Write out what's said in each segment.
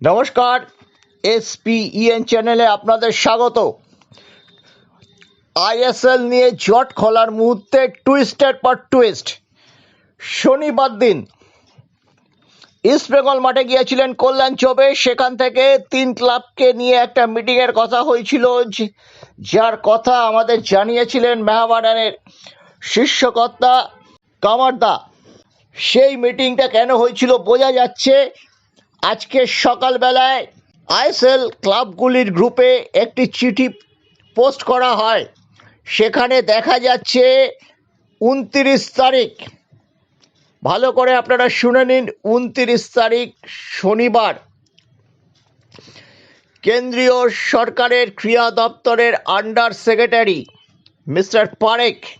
নমস্কার এসপিইএন চ্যানেলে আপনাদের স্বাগত। আইএসএল নিয়ে জট খোলার মুহূর্তে টুইস্টের পর টুইস্ট শনিবার দিন ইস্ট বেঙ্গল মাঠে গিয়েছিলেন কল্যাণ চৌবে, সেখান থেকে তিন ক্লাবকে নিয়ে একটা মিটিংয়ের কথা হয়েছিল যার কথা আমাদের জানিয়েছিলেন মেহাবাডানের শীর্ষকর্তা কামারদা। সেই মিটিংটা কেন হয়েছিল বোঝা যাচ্ছে আজকে সকালবেলায় আইএসএল ক্লাবগুলির গ্রুপে একটি চিঠি পোস্ট করা হয়। সেখানে দেখা যাচ্ছে উনতিরিশ তারিখ। ভালো করে আপনারা শুনে নিন, উনতিরিশ তারিখ শনিবার। কেন্দ্রীয় সরকারের ক্রিয়া দপ্তরের under secretary mister Parekh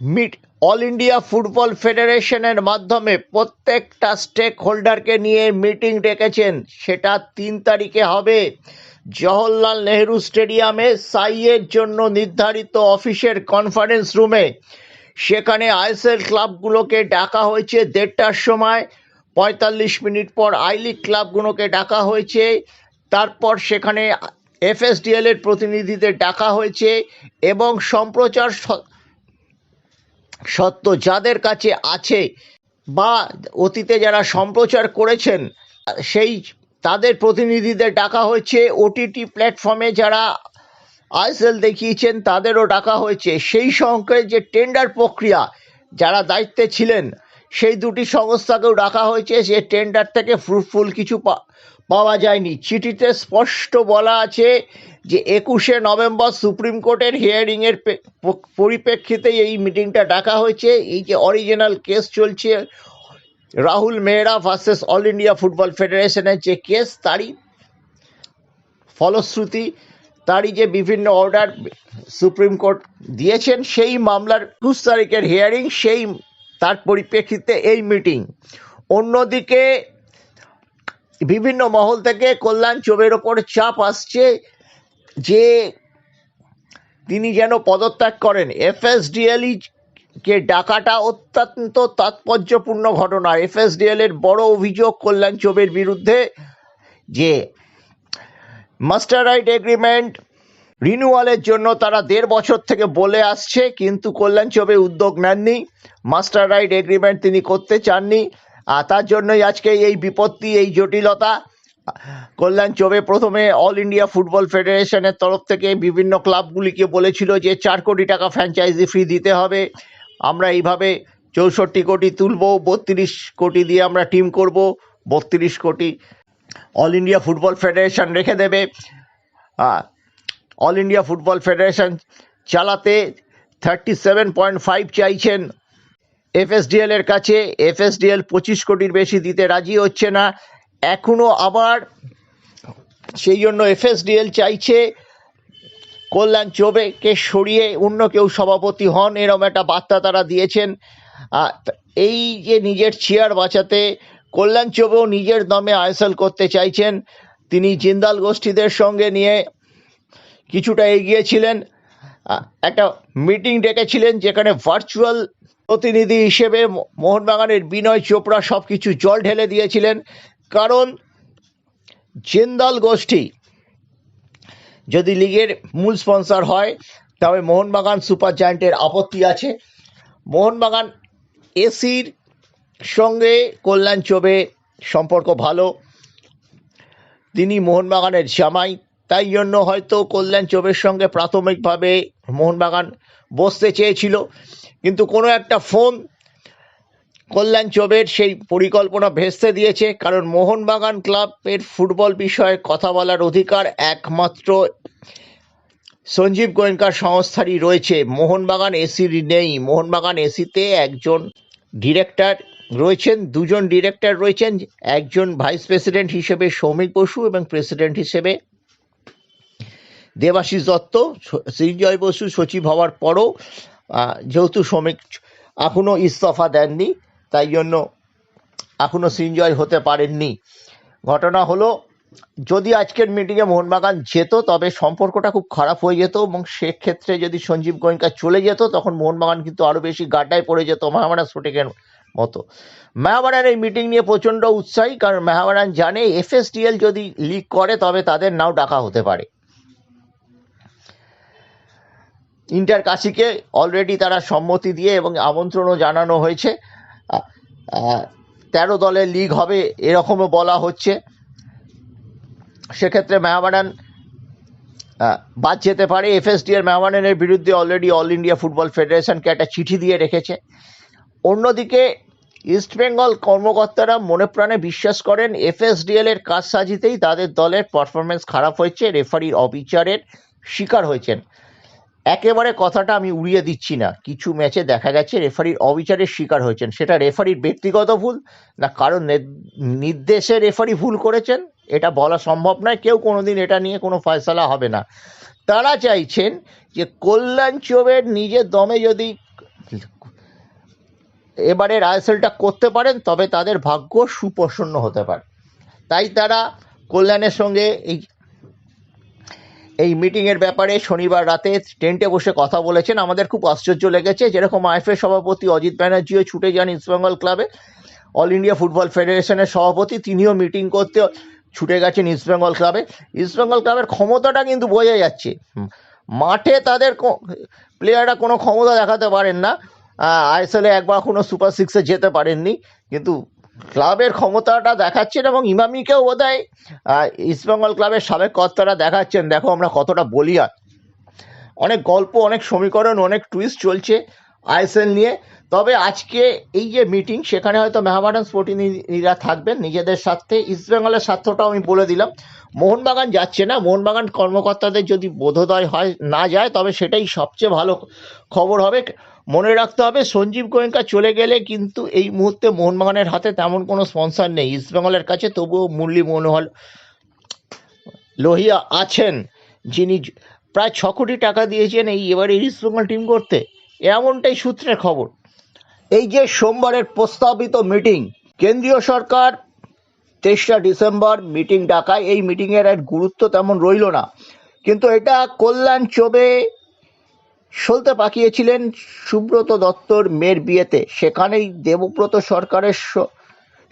meet all India football ফেডারেশনের মাধ্যমে প্রত্যেকটা স্টেক হোল্ডারকে নিয়ে মিটিং ডেকেছেন। সেটা তিন তারিখে হবে। জওহরলাল নেহরু স্টেডিয়ামে সাইয়ের জন্য নির্ধারিত অফিসের কনফারেন্স রুমে। সেখানে আইএসএল ক্লাবগুলোকে ডাকা হয়েছে দেড়টার সময়। পঁয়তাল্লিশ মিনিট পর আই লিগ ক্লাবগুলোকে ডাকা হয়েছে। তারপর সেখানে এফএসডিএল এর প্রতিনিধিদের ডাকা হয়েছে এবং সম্প্রচার সত্য যাদের কাছে আছে বা অতীতে যারা সম্প্রচার করেছেন, সেই তাদের প্রতিনিধিদের ডাকা হয়েছে। ওটিটি প্ল্যাটফর্মে যারা আইএসএল দেখিয়েছেন, তাদেরও ডাকা হয়েছে। সেই সঙ্গে যে টেন্ডার প্রক্রিয়া, যারা দায়িত্বে ছিলেন, সেই দুটি সংস্থাকেও ডাকা হয়েছে। যে টেন্ডার থেকে ফ্রুটফুল কিছু পাওয়া যায়নি। চিঠিতে স্পষ্ট বলা আছে যে একুশে নভেম্বর সুপ্রিম কোর্টের হিয়ারিংয়ের পরিপ্রেক্ষিতে এই মিটিংটা ডাকা হয়েছে। এই যে অরিজিনাল কেস চলছে, Rahul Mehra versus all India football ফেডারেশনের যে কেস, তারই ফলশ্রুতি, তারই যে বিভিন্ন অর্ডার সুপ্রিম কোর্ট দিয়েছেন, সেই মামলার একুশ তারিখের হিয়ারিং, সেই তার পরিপ্রেক্ষিতে এই মিটিং। অন্যদিকে বিভিন্ন মহল থেকে কল্যাণ চোবের ওপর চাপ আসছে। যে তিনি যেন পদত্যাগ করেন। এফএসডিএলই কে ডাকাটা অত্যন্ত তাৎপর্যপূর্ণ ঘটনা। এফএসডিএল এর বড় অভিযোগ কল্যাণ চোবের বিরুদ্ধে যে মাস্টার রাইট এগ্রিমেন্ট রিনিউয়ালের জন্য তারা দেড় বছর থেকে বলে আসছে, কিন্তু কল্যাণ চবে উদ্যোগ নেননি। মাস্টার রাইট এগ্রিমেন্ট তিনি করতে চাননি। আর তার জন্যই আজকে এই বিপত্তি, এই জটিলতা কল্যাণ চবে প্রথমে অল ইন্ডিয়া ফুটবল ফেডারেশনের তরফ থেকে বিভিন্ন ক্লাবগুলিকে বলেছিল যে চার কোটি টাকা ফ্র্যাঞ্চাইজি ফি দিতে হবে। আমরা এইভাবে চৌষট্টি কোটি তুলব, বত্রিশ কোটি দিয়ে আমরা টিম করব, বত্রিশ কোটি অল ইন্ডিয়া ফুটবল ফেডারেশন রেখে দেবে। অল ইন্ডিয়া ফুটবল ফেডারেশন চালাতে থার্টি সেভেন পয়েন্ট ফাইভ চাইছেন এফএসডিএল এর কাছে এফএসডিএল পঁচিশ কোটির বেশি দিতে রাজি হচ্ছে না। এখনও আবার সেই জন্য এফএসডিএল চাইছে। কল্যাণ চৌবেকে সরিয়ে অন্য কেউ সভাপতি হন এরম একটা বার্তা তারা দিয়েছেন। এই যে নিজের চেয়ার বাঁচাতে কল্যাণ চৌবেও নিজের দমে আইএসএল করতে চাইছেন। তিনি জিন্দাল গোষ্ঠীদের সঙ্গে নিয়ে কিছুটা এগিয়েছিলেন একটা মিটিং ডেকেছিলেন যেখানে ভার্চুয়াল প্রতিনিধি হিসেবে মোহনবাগানের বিনয় চোপড়া সব কিছু জল ঢেলে দিয়েছিলেন। কারণ জিন্দাল গোষ্ঠী যদি লিগের মূল স্পন্সর হয়, তবে মোহনবাগান সুপার জায়ান্টের আপত্তি আছে। মোহনবাগান এসির সঙ্গে কল্যাণ চোবে সম্পর্ক ভালো। তিনি মোহনবাগানের জামাই, তাই জন্য হয়তো কল্যাণ চোবের সঙ্গে প্রাথমিকভাবে মোহনবাগান বসতে চেয়েছিল। কিন্তু কোনো একটা ফোন কল্যাণ চোবের সেই পরিকল্পনা ভেস্তে দিয়েছে, কারণ মোহনবাগান ক্লাবের ফুটবল বিষয়ে কথা বলার অধিকার একমাত্র সঞ্জীব গোয়েঙ্কার সংস্থারই রয়েছে। মোহনবাগান এসির নেই। মোহনবাগান এসিতে একজন ডিরেক্টর রয়েছেন, দুজন ডিরেক্টর রয়েছেন, একজন ভাইস প্রেসিডেন্ট হিসেবে সৌমিক বসু এবং প্রেসিডেন্ট হিসেবে দেবাশিস দত্ত। সৃঞ্জয় বসু সচিব হওয়ার পরও যেহেতু শ্রমিক এখনও ইস্তফা দেননি। তাই জন্য এখনও সৃঞ্জয় হতে পারেননি। ঘটনা হলো, যদি আজকের মিটিংয়ে মোহনবাগান যেত, তবে সম্পর্কটা খুব খারাপ হয়ে যেত এবং সেক্ষেত্রে যদি সঞ্জীব গোয়েঙ্কা চলে যেত, তখন মোহনবাগান কিন্তু আরও বেশি গাড্ডায় পড়ে যেত মহামারা স্ফটিকের মতো। মেহাবারান এই মিটিং নিয়ে প্রচণ্ড উৎসাহী, কারণ মেহাবারান জানে এফএসডিএল যদি লিক করে, তবে তাদের নাও ডাকা হতে পারে। ইন্টার কাশিকে অলরেডি তারা সম্মতি দিয়ে এবং আমন্ত্রণও জানানো হয়েছে। তেরো দলের লিগ হবে, এরকমও বলা হচ্ছে। সেক্ষেত্রে মেহাবারান বাদ যেতে পারে। এফএসডি এর মেহমানের বিরুদ্ধে অলরেডি অল ইন্ডিয়া ফুটবল ফেডারেশনকে একটা চিঠি দিয়ে রেখেছে। অন্যদিকে ইস্টবেঙ্গল কর্মকর্তারা মনে প্রাণে বিশ্বাস করেন এফএসডিএল এর কাজ সাজিতেই তাদের দলের পারফরমেন্স খারাপ হয়েছে। রেফারির অবিচারের শিকার হয়েছেন। একেবারে কথাটা আমি উড়িয়ে দিচ্ছি না। কিছু ম্যাচে দেখা গেছে রেফারির অবিচারের শিকার হয়েছেন। সেটা রেফারির ব্যক্তিগত ভুল না কারণ নির্দেশে রেফারি ভুল করেছেন, এটা বলা সম্ভব নয়। কেউ কোনোদিন এটা নিয়ে কোনো ফয়সলা হবে না। তারা চাইছেন যে কল্যাণ চোবের নিজের দমে যদি এবারে আইএসএলটা করতে পারেন, তবে তাদের ভাগ্য সুপ্রসন্ন হতে পারে। তাই তারা কল্যাণের সঙ্গে এই এই মিটিংয়ের ব্যাপারে শনিবার রাতে টেন্টে বসে কথা বলেছেন। আমাদের খুব আশ্চর্য লেগেছে। যেরকম আইএফএ সভাপতি অজিত ব্যানার্জিও ছুটে যান ইস্টবেঙ্গল ক্লাবে অল ইন্ডিয়া ফুটবল ফেডারেশনের সভাপতি, তিনিও মিটিং করতে ছুটে গেছেন ইস্টবেঙ্গল ক্লাবে ইস্টবেঙ্গল ক্লাবের ক্ষমতাটা কিন্তু বোঝা যাচ্ছে। মাঠে তাদের প্লেয়াররা কোনো ক্ষমতা দেখাতে পারেন না। আইএসএলে একবার কোনো সুপার সিক্সে যেতে পারেননি। কিন্তু ক্লাবের ক্ষমতাটা দেখাচ্ছেন এবং ইমামিকেও বোধ হয় ইস্টবেঙ্গল ক্লাবের সাবেক কর্তারা দেখাচ্ছেন। দেখো আমরা কতটা বলিয়ান অনেক গল্প, অনেক সমীকরণ, অনেক টুইস্ট চলছে আইএসএল নিয়ে। তবে আজকে এই যে মিটিং সেখানে হয়তো মেহাবাডান প্রতিনিধিরা থাকবেন। নিজেদের স্বার্থে ইস্টবেঙ্গলের স্বার্থটাও আমি বলে দিলাম। মোহনবাগান যাচ্ছে না। মোহনবাগান কর্মকর্তাদের যদি বোধোদয় হয়, না যায়, তবে সেটাই সবচেয়ে ভালো খবর হবে। মনে রাখতে হবে, সঞ্জীব গোয়েঙ্কা চলে গেলে কিন্তু এই মুহূর্তে মোহনবাগানের হাতে তেমন কোনো স্পন্সর নেই। ইস্টবেঙ্গলের কাছে তবুও মুরলী মনোহর লোহিয়া আছেন, যিনি প্রায় ছ কোটি টাকা দিয়েছেন এই এবারে ইস্টবেঙ্গল টিম করতে এমনটাই সূত্রের খবর। এই যে সোমবারের প্রস্তাবিত মিটিং কেন্দ্রীয় সরকার তেইশটা ডিসেম্বর মিটিং ডাকায়। এই মিটিংয়ের আর গুরুত্ব তেমন রইল না। কিন্তু এটা কল্যাণ চোবে সলতে পাকিয়েছিলেন সুব্রত দত্তর মেয়ের বিয়েতে। সেখানেই দেবব্রত সরকারের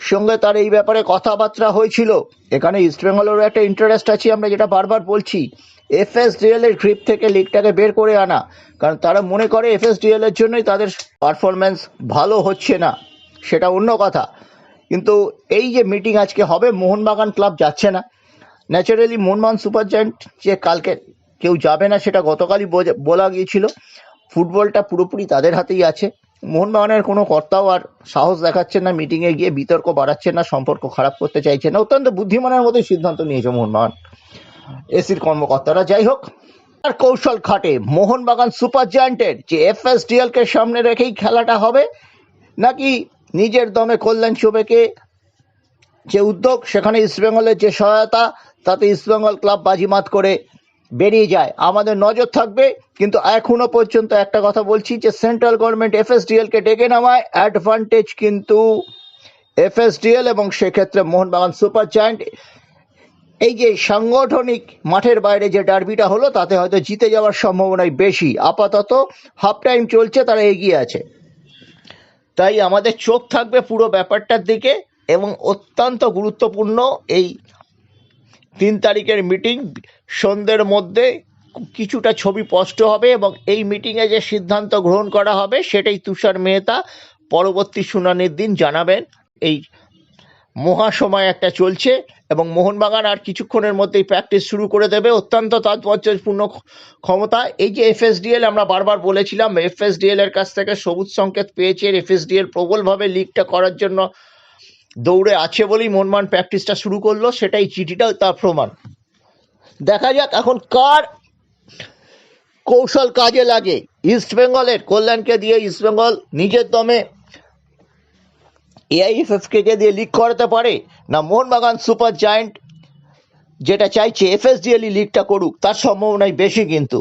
সঙ্গে তার এই ব্যাপারে কথাবার্তা হয়েছিল। এখানে ইস্টবেঙ্গলেরও একটা ইন্টারেস্ট আছে, আমরা যেটা বারবার বলছি। এফএসডিএল এর গ্রিপ থেকে লিগটাকে বের করে আনা। কারণ তারা মনে করে এফএসডিএল এর জন্যই তাদের পারফরমেন্স ভালো হচ্ছে না। সেটা অন্য কথা। কিন্তু এই যে মিটিং আজকে হবে, মোহনবাগান ক্লাব যাচ্ছে না। ন্যাচারালি মোহনবাগান সুপার জায়েন্ট যে কালকে কেউ যাবে না, সেটা গতকালই বলা গিয়েছিল। ফুটবলটা পুরোপুরি তাদের হাতেই আছে। মোহনবাগানের কোনো কর্তাও আর সাহস দেখাচ্ছে না, মিটিংয়ে গিয়ে বিতর্ক বাড়াচ্ছে না, সম্পর্ক খারাপ করতে চাইছে না। অত্যন্ত বুদ্ধিমানের মতোই সিদ্ধান্ত নিয়েছে মোহনবাগান। এসির কর্মকর্তারা, যাই হোক। আর কৌশল খাটে, মোহনবাগান সুপার জায়ান্টের, যে এফএসডিএল কে সামনে রেখেই খেলাটা হবে, নাকি নিজের দমে কল্যাণ চোবেকে যে উদ্যোগ, সেখানে ইস্টবেঙ্গলের যে সহায়তা, তাতে ইস্টবেঙ্গল ক্লাব বাজিমাত করে বেরিয়ে যায়। আমাদের নজর থাকবে, কিন্তু এখনও পর্যন্ত একটা কথা বলছি যে সেন্ট্রাল গভর্নমেন্ট এফএসডিএল কে ডেকে নেওয়ায় অ্যাডভান্টেজ কিন্তু এফএসডিএল এবং সেক্ষেত্রে মোহনবাগান সুপার জায়ান্ট এই যে সাংগঠনিক মাঠের বাইরে যে ডার্বিটা হলো, তাতে হয়তো জিতে যাওয়ার সম্ভাবনাই বেশি। আপাতত হাফ টাইম চলছে, তারা এগিয়ে আছে। তাই আমাদের চোখ থাকবে পুরো ব্যাপারটার দিকে এবং অত্যন্ত গুরুত্বপূর্ণ এই তিন তারিখের মিটিং সন্ধ্যের মধ্যে কিছুটা ছবি স্পষ্ট হবে এবং এই মিটিংয়ে যে সিদ্ধান্ত গ্রহণ করা হবে, সেটাই তুষার মেহতা পরবর্তী শুনানির দিন জানাবেন। এই মহাসময় একটা চলছে এবং মোহনবাগান আর কিছুক্ষণের মধ্যেই প্র্যাকটিস শুরু করে দেবে অত্যন্ত তাৎপর্যপূর্ণ ক্ষমতা। এই যে এফএসডিএল আমরা বারবার বলেছিলাম এফএসডিএল এর কাছ থেকে সবুজ সংকেত পেয়েছে। এফএসডিএল প্রবলভাবে লিগটা করার জন্য দৌড়ে আছে বলেই মোহনবাগান প্র্যাকটিসটা শুরু করল, সেটাই চিঠিটাও তার প্রমাণ। দেখা যাক এখন কার কৌশল কাজে লাগে। ইস্ট বেঙ্গলের কল্যাণকে দিয়ে ইস্ট বেঙ্গল নিজের দমে এআইএফএফকে কে দিয়ে লিক করাতে পারে, না মোহনবাগান সুপার জায়েন্ট যেটা চাইছে এফএসডিএল লিগটা করুক, তার সম্ভাবনাই বেশি কিন্তু।